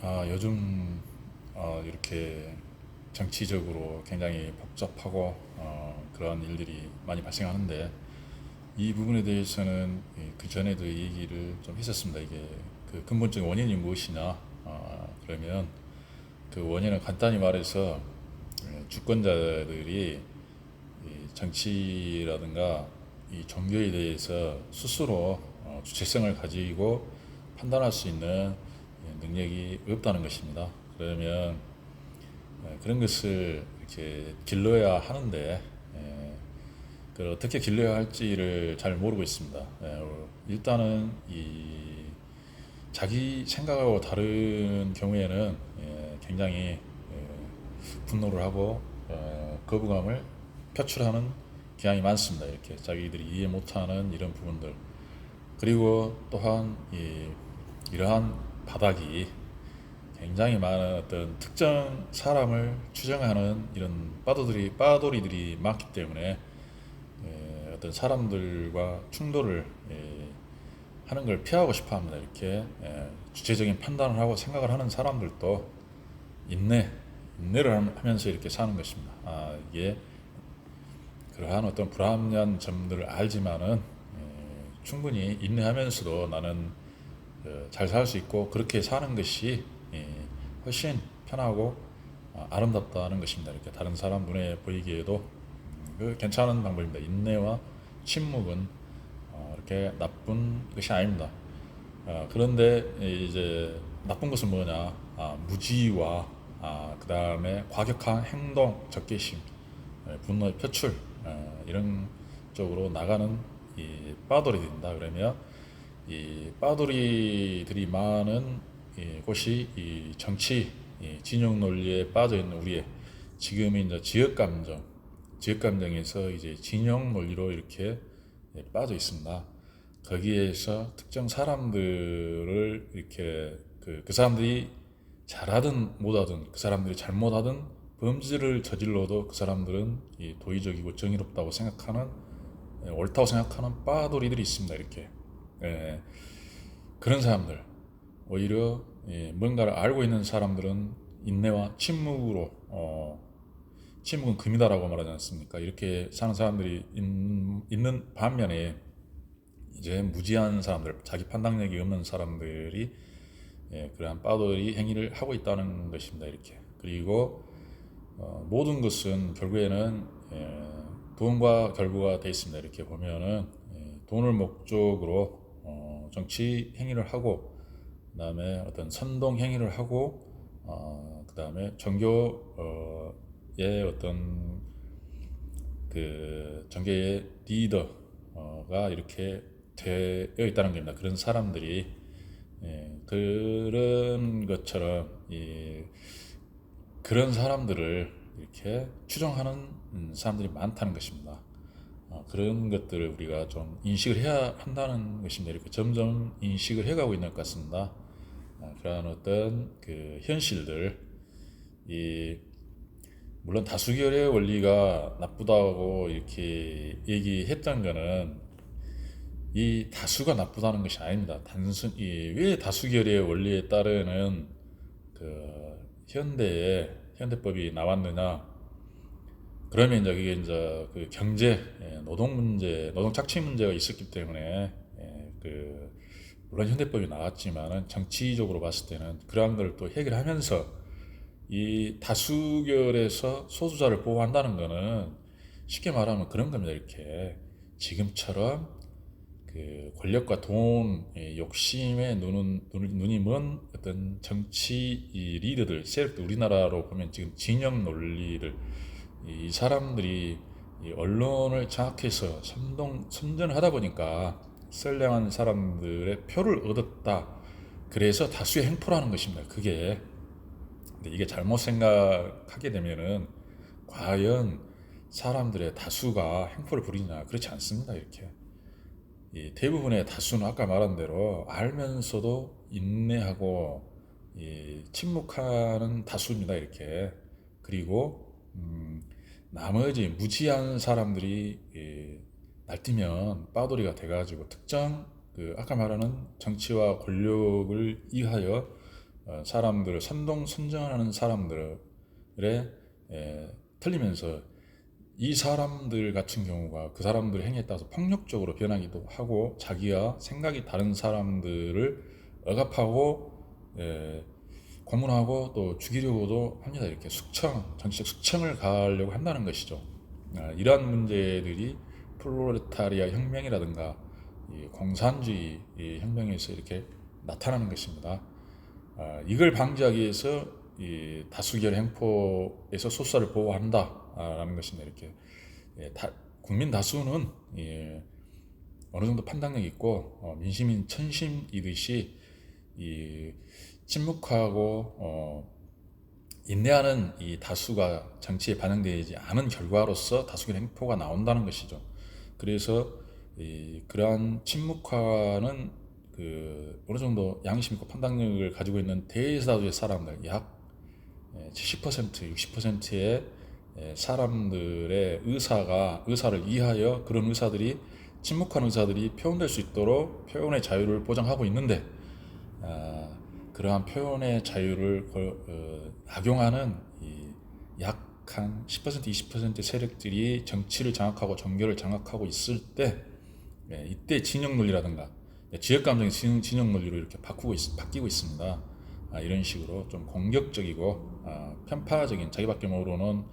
아, 요즘 어, 이렇게 정치적으로 굉장히 복잡하고 어, 그런 일들이 많이 발생하는데 이 부분에 대해서는 그 전에도 얘기를 좀 했었습니다. 이게 그 근본적인 원인이 무엇이냐? 어, 그러면 그 원인은 간단히 말해서 예, 주권자들이 이 정치라든가 이 종교에 대해서 스스로 어, 주체성을 가지고 판단할 수 있는 예, 능력이 없다는 것입니다. 그러면 예, 그런 것을 이렇게 길러야 하는데 예, 그 어떻게 길러야 할지를 잘 모르고 있습니다. 일단은 이 자기 생각하고 다른 경우에는 예, 굉장히 예, 분노를 하고 어, 거부감을 표출하는 경향이 많습니다. 이렇게 자기들이 이해 못하는 이런 부분들 그리고 또한 이, 이러한 바닥이 굉장히 많은 어떤 특정 사람을 추정하는 이런 빠도들이 빠돌이들이 많기 때문에 예, 어떤 사람들과 충돌을 예, 하는 걸 피하고 싶어 합니다. 이렇게 예, 주체적인 판단을 하고 생각을 하는 사람들도 인내, 인내를 함- 하면서 이렇게 사는 것입니다. 아, 이게 그러한 어떤 불합리한 점들을 알지만은 예, 충분히 인내하면서도 나는 어, 잘 살 수 있고 그렇게 사는 것이 예, 훨씬 편하고 아, 아름답다는 것입니다. 이렇게 다른 사람 눈에 보이기에도 음, 그 괜찮은 방법입니다. 인내와 침묵은 어, 이렇게 나쁜 것이 아닙니다. 아, 그런데 이제 나쁜 것은 뭐냐? 아, 무지와 아, 그 다음에 과격한 행동, 적개심, 예, 분노의 표출 어, 이런 쪽으로 나가는 이 빠돌이 된다. 그러면 이 빠돌이들이 많은 이 곳이 이 정치 이 진영 논리에 빠져 있는 우리의 지금의 이제 지역 감정, 지역 감정에서 이제 진영 논리로 이렇게 예, 빠져 있습니다. 거기에서 특정 사람들을 이렇게 그, 그 사람들이 잘하든 못하든 그 사람들이 잘못하든 범죄를 저질러도 그 사람들은 이 도의적이고 정의롭다고 생각하는 예, 옳다고 생각하는 빠돌이들이 있습니다. 이렇게 예, 그런 사람들 오히려 예, 뭔가를 알고 있는 사람들은 인내와 침묵으로 어, 침묵은 금이다라고 말하지 않습니까? 이렇게 사는 사람들이 있, 있는 반면에 이제 무지한 사람들, 자기 판단력이 없는 사람들이 예, 그러한 빠돌이 행위를 하고 있다는 것입니다. 이렇게 그리고 어, 모든 것은 결국에는 예, 돈과 결부가 돼 있습니다. 이렇게 보면은 예, 돈을 목적으로 어, 정치 행위를 하고 그다음에 어떤 선동 행위를 하고 어, 그다음에 종교의 어떤 그 종교의 리더가 이렇게 되어 있다는 겁니다. 그런 사람들이 예, 그런 것처럼 이 그런 사람들을 이렇게 추종하는 음, 사람들이 많다는 것입니다. 어, 그런 것들을 우리가 좀 인식을 해야 한다는 것입니다. 이렇게 점점 인식을 해가고 있는 것 같습니다. 어, 그러한 어떤 그 현실들, 이 물론 다수결의 원리가 나쁘다고 이렇게 얘기했던 거는 이 다수가 나쁘다는 것이 아닙니다. 단순 이왜 다수결의 원리에 따르는 그 현대의 현대법이 나왔느냐? 그러면 이제 그게 이제 그 경제, 예, 노동 문제, 노동 착취 문제가 있었기 때문에 예, 그 물론 현대법이 나왔지만은 정치적으로 봤을 때는 그러한 걸 또 해결하면서 이 다수결에서 소수자를 보호한다는 거는 쉽게 말하면 그런 겁니다. 이렇게 지금처럼 그 권력과 돈, 예, 욕심에 눈은, 눈- 눈이 먼 어떤 정치 이 리더들, 세력들, 우리나라로 보면 지금 진영 논리들, 이 사람들이 이 언론을 장악해서 선동, 선전을 하다 보니까 선량한 사람들의 표를 얻었다. 그래서 다수의 행포라는 것입니다. 그게. 근데 이게 잘못 생각하게 되면은 과연 사람들의 다수가 행포를 부리냐? 그렇지 않습니다. 이렇게. 이 대부분의 다수는 아까 말한 대로 알면서도 인내하고 이 침묵하는 다수입니다. 이렇게 그리고 음, 나머지 무지한 사람들이 이, 날뛰면 빠돌이가 돼가지고 특정 그 아까 말하는 정치와 권력을 위하여 어, 사람들을 선동 선정하는 사람들의 에, 틀리면서 이 사람들 같은 경우가 그 사람들 행위에 따라서 폭력적으로 변하기도 하고 자기와 생각이 다른 사람들을 억압하고 에, 고문하고 또 죽이려고도 합니다. 이렇게 숙청, 정치적 숙청을 가하려고 한다는 것이죠. 아, 이러한 문제들이 프롤레타리아 혁명이라든가 이 공산주의 이 혁명에서 이렇게 나타나는 것입니다. 아, 이걸 방지하기 위해서 이 다수결 행포에서 소수를 보호한다라는 것입니다. 이렇게 예, 다, 국민 다수는 예, 어느 정도 판단력 있고 어, 민심인 천심이듯이 이 침묵하고 어, 인내하는 이 다수가 정치에 반영되지 않은 결과로서 다수결 행포가 나온다는 것이죠. 그래서 이 그러한 침묵화는 그 어느 정도 양심 있고 판단력을 가지고 있는 대다수의 사람들 약 70% 60%의 사람들의 의사가 의사를 이하여 그런 의사들이 침묵한 의사들이 표현될 수 있도록 표현의 자유를 보장하고 있는데 아, 그러한 표현의 자유를 어, 악용하는 약한 10% 20% 세력들이 정치를 장악하고 정교를 장악하고 있을 때 예, 이때 진영 논리라든가 예, 지역 감정의 진영, 진영 논리로 이렇게 바꾸고 있, 바뀌고 있습니다. 아, 이런 식으로 좀 공격적이고 아, 편파적인 자기밖에 모르는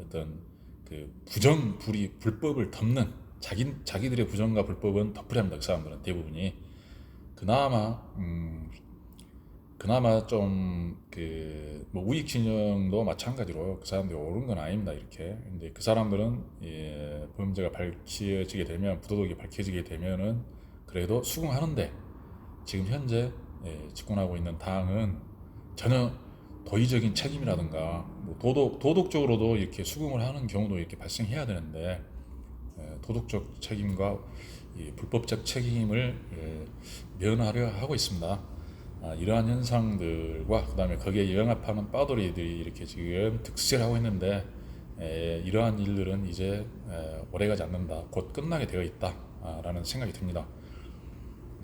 어떤 그 부정 불이 불법을 덮는 자기 자기들의 부정과 불법은 덮으려 합니다. 그 사람들은 대부분이 그나마 음, 그나마 좀 그 뭐 우익 진영도 마찬가지로 그 사람들이 옳은 건 아닙니다 이렇게 근데 그 사람들은 예, 범죄가 밝혀지게 되면 부도덕이 밝혀지게 되면은 그래도 수긍하는데 지금 현재 예, 집권하고 있는 당은 전혀 도의적인 책임이라든가 뭐 도덕 도덕적으로도 이렇게 수긍을 하는 경우도 이렇게 발생해야 되는데 예, 도덕적 책임과 불법적 책임을 예, 면하려 하고 있습니다. 아, 이러한 현상들과 그다음에 거기에 영합하는 빠돌이들이 이렇게 지금 득세하고 있는데 에, 이러한 일들은 이제 에, 오래가지 않는다. 곧 끝나게 되어 있다라는 생각이 듭니다.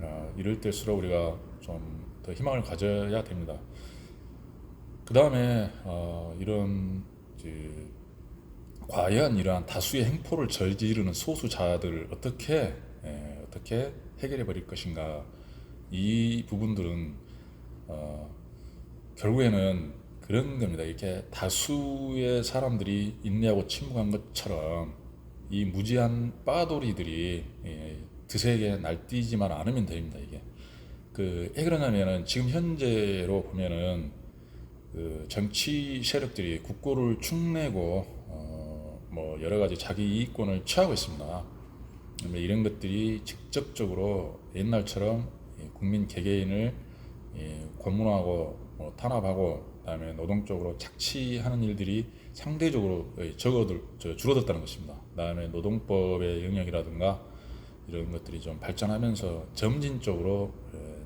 어, 이럴 때일수록 우리가 좀 더 희망을 가져야 됩니다. 그 다음에 어, 이런 그, 과연 이러한 다수의 행포를 저지르는 소수자들을 어떻게 에, 어떻게 해결해 버릴 것인가 이 부분들은 어, 결국에는 그런 겁니다. 이렇게 다수의 사람들이 인내하고 침묵한 것처럼 이 무지한 빠돌이들이 예, 드세게 날뛰지만 않으면 됩니다. 이게 그왜 그러냐면은 지금 현재로 보면은 그 정치 세력들이 국고를 축내고 어, 뭐 여러 가지 자기 이익권을 취하고 있습니다. 이런 것들이 직접적으로 옛날처럼 국민 개개인을 고문하고 뭐 탄압하고 그다음에 노동적으로 착취하는 일들이 상대적으로 적어들 줄어들었다는 것입니다. 그다음에 노동법의 영역이라든가 이런 것들이 좀 발전하면서 점진적으로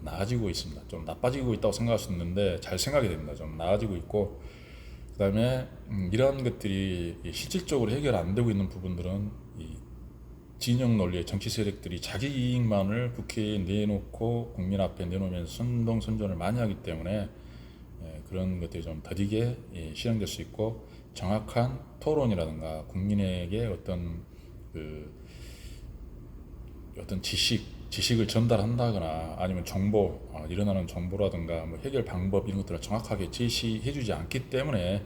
나아지고 있습니다. 좀 나빠지고 있다고 생각할 수 있는데 잘 생각이 됩니다. 좀 나아지고 있고 그다음에 음, 이러한 것들이 실질적으로 해결 안 되고 있는 부분들은 진영 논리의 정치 세력들이 자기 이익만을 국회에 내놓고 국민 앞에 내놓으면서 선동 선전을 많이 하기 때문에 예, 그런 것들이 좀 더디게 예, 실행될 수 있고 정확한 토론이라든가 국민에게 어떤 그 어떤 지식 지식을 전달한다거나 아니면 정보 어, 일어나는 정보라든가 뭐 해결 방법 이런 것들을 정확하게 제시해주지 않기 때문에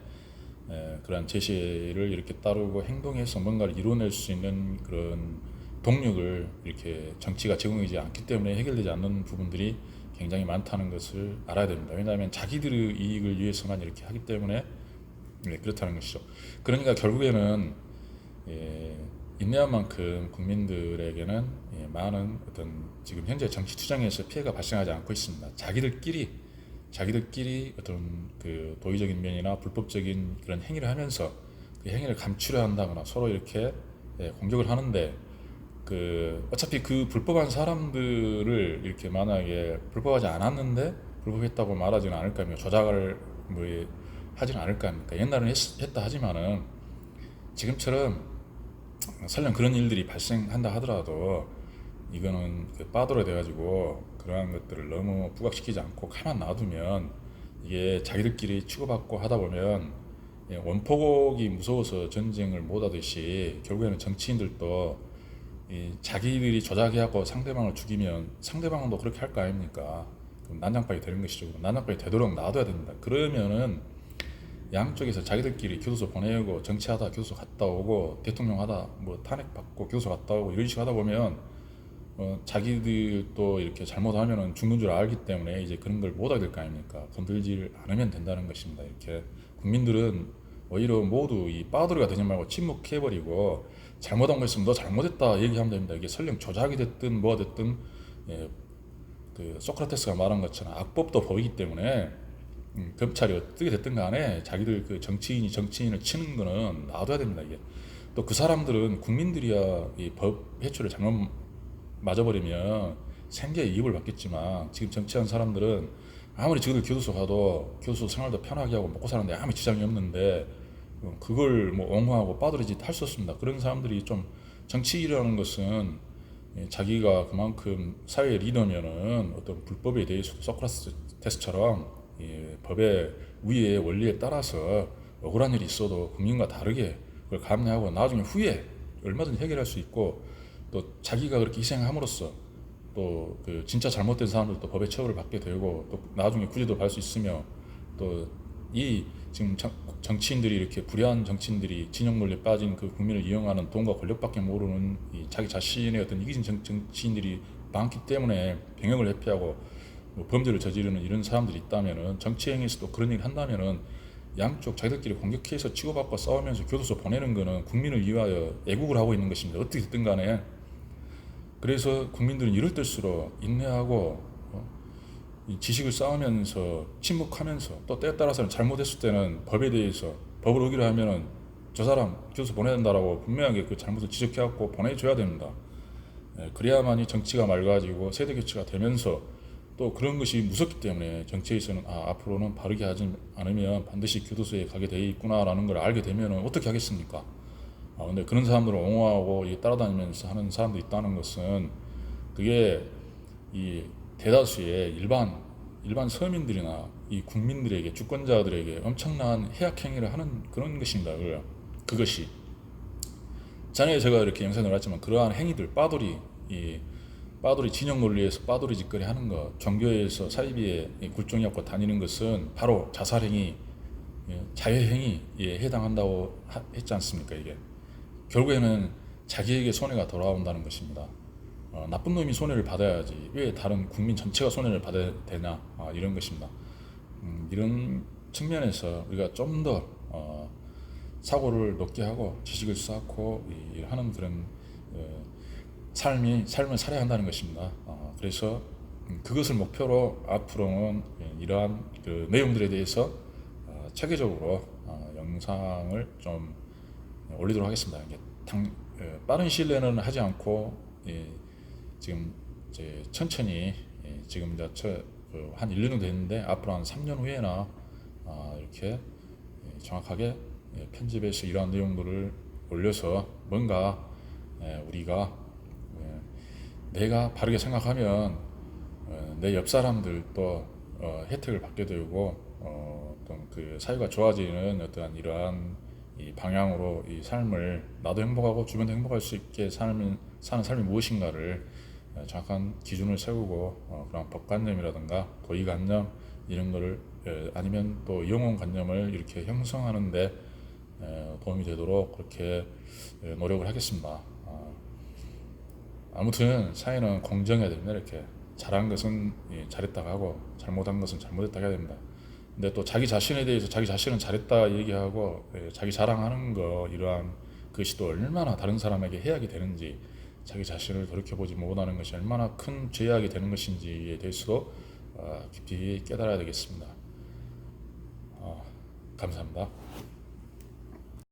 예, 그런 제시를 이렇게 따르고 행동해서 뭔가를 이뤄낼 수 있는 그런 동력을 이렇게 정치가 제공하지 않기 때문에 해결되지 않는 부분들이 굉장히 많다는 것을 알아야 됩니다. 왜냐하면 자기들의 이익을 위해서만 이렇게 하기 때문에 네, 그렇다는 것이죠. 그러니까 결국에는 예, 인내한 만큼 국민들에게는 예, 많은 어떤 지금 현재 정치 투쟁에서 피해가 발생하지 않고 있습니다. 자기들끼리 자기들끼리 어떤 그 도의적인 면이나 불법적인 그런 행위를 하면서 그 행위를 감추려 한다거나 서로 이렇게 예, 공격을 하는데 그 어차피 그 불법한 사람들을 이렇게 만약에 불법하지 않았는데 불법했다고 말하지는 않을 거아니에요 조작을 뭐 하지는 않을 거 아닙니까? 옛날에는 했, 다 하지만은 지금처럼 설령 그런 일들이 발생한다 하더라도 이거는 그 빠돌어 돼가지고 그러한 것들을 너무 부각시키지 않고 가만 놔두면 이게 자기들끼리 치고받고 하다 보면 예, 원포곡이 무서워서 전쟁을 못 하듯이 결국에는 정치인들도 이 자기들이 조작해갖고 상대방을 죽이면 상대방도 그렇게 할 거 아닙니까? 난장판이 되는 것이죠. 난장판이 되도록 놔둬야 됩니다. 그러면은 양쪽에서 자기들끼리 교도소 보내고 정치하다 교도소 갔다 오고 대통령 하다 뭐 탄핵 받고 교도소 갔다 오고 이런 식으로 하다 보면 어, 자기들도 이렇게 잘못하면은 죽는 줄 알기 때문에 이제 그런 걸 못 하게 될 거 아닙니까? 건들지 않으면 된다는 것입니다. 이렇게 국민들은 오히려 모두 이 빠돌이가 되지 말고 침묵해버리고 잘못한 거 있으면 너 잘못했다 얘기하면 됩니다. 이게 설령 조작이 됐든 뭐가 됐든 예, 그 소크라테스가 말한 것처럼 악법도 보이기 때문에 음, 검찰이 어떻게 됐든 간에 자기들 그 정치인이 정치인을 치는 거는 놔둬야 됩니다. 이게 또 그 사람들은 국민들이야 이 법 해초를 잘못 맞아버리면 생계에 이익을 받겠지만 지금 정치하는 사람들은 아무리 지금들 교도소 가도 교도소 생활도 편하게 하고 먹고 사는데 아무 지장이 없는데 어, 그걸 뭐 옹호하고 빠들이짓 할 수 없습니다. 그런 사람들이 좀 정치라는 것은 예, 자기가 그만큼 사회 리더면은 어떤 불법에 대해서도 소크라테스처럼 예, 법의 위의 원리에 따라서 억울한 일이 있어도 국민과 다르게 그걸 감내하고 나중에 후에 얼마든지 해결할 수 있고 또 자기가 그렇게 희생함으로써 또 그 진짜 잘못된 사람들도 법의 처벌을 받게 되고 또 나중에 구제도 받을 수 있으며 또 이 지금 정, 정치인들이 이렇게 불의한 정치인들이 진영 논리에 빠진 그 국민을 이용하는 돈과 권력밖에 모르는 이 자기 자신의 어떤 이기진 정, 정치인들이 많기 때문에 병역을 회피하고 뭐 범죄를 저지르는 이런 사람들이 있다면은 정치행위에서도 그런 일을 한다면은 양쪽 자기들끼리 공격해서 치고받고 싸우면서 교도소 보내는 거는 국민을 위하여 애국을 하고 있는 것입니다. 어떻게 됐든 간에 그래서 국민들은 이럴 때일수록 인내하고 지식을 쌓으면서 침묵하면서 또 때에 따라서는 잘못했을 때는 법에 대해서 법을 어기로 하면은 저 사람 교도소 보내야 된다라고 분명하게 그 잘못을 지적해갖고 보내줘야 됩니다. 예, 그래야만이 정치가 맑아지고 세대 교체가 되면서 또 그런 것이 무섭기 때문에 정치에서는 아 앞으로는 바르게 하지 않으면 반드시 교도소에 가게 돼 있구나라는 걸 알게 되면 어떻게 하겠습니까? 아 근데 그런 사람들을 옹호하고 이 따라다니면서 하는 사람들이 있다는 것은 그게 이 대다수의 일반 일반 서민들이나 이 국민들에게 주권자들에게 엄청난 해악 행위를 하는 그런 것입니다. 그래요. 그것이 전에 제가 이렇게 영상을 봤지만 그러한 행위들 빠돌이 이 빠돌이 진영 논리에서 빠돌이 짓거리 하는 것, 종교에서 사이비에 굴종이 없고 다니는 것은 바로 자살 행위, 예, 자해 행위에 해당한다고 하- 했지 않습니까? 이게 결국에는 자기에게 손해가 돌아온다는 것입니다. 어, 나쁜 놈이 손해를 받아야지 왜 다른 국민 전체가 손해를 받아야 되냐 아, 이런 것입니다. 음, 이런 측면에서 우리가 좀더 어, 사고를 높게 하고 지식을 쌓고 이, 하는 그런 어, 삶이 삶을 살아야 한다는 것입니다. 어, 그래서 음, 그것을 목표로 앞으로는 예, 이러한 그 내용들에 대해서 어, 체계적으로 어, 영상을 좀 올리도록 하겠습니다. 당, 어, 빠른 시일 내는 하지 않고 예, 지금 이제 천천히 예, 지금 이제 저, 그, 한 1년 정도 됐는데 앞으로 한 3년 후에나 아, 이렇게 예, 정확하게 예, 편집해서 이러한 내용들을 올려서 뭔가 예, 우리가 예, 내가 바르게 생각하면 어, 내옆 사람들도 어, 혜택을 받게 되고 어, 어떤 그 사회가 좋아지는 어떠한 이러한 이 방향으로 이 삶을 나도 행복하고 주변도 행복할 수 있게 삶을 사는 삶이 무엇인가를 어, 정확한 기준을 세우고 어, 그런 법관념이라든가 도의관념 이런 거를 에, 아니면 또 영혼관념을 이렇게 형성하는데 에, 도움이 되도록 그렇게 에, 노력을 하겠습니다. 어, 아무튼 사회는 공정해야 됩니다. 이렇게 잘한 것은 예, 잘했다고 하고 잘못한 것은 잘못했다 해야 됩니다. 근데 또 자기 자신에 대해서 자기 자신은 잘했다 얘기하고 예, 자기 자랑하는 거 이러한 것이 또 얼마나 다른 사람에게 해악이 되는지 자기 자신을 돌이켜보지 못하는 것이 얼마나 큰 죄악이 되는 것인지에 대해서도 어, 깊이 깨달아야 되겠습니다. 어, 감사합니다.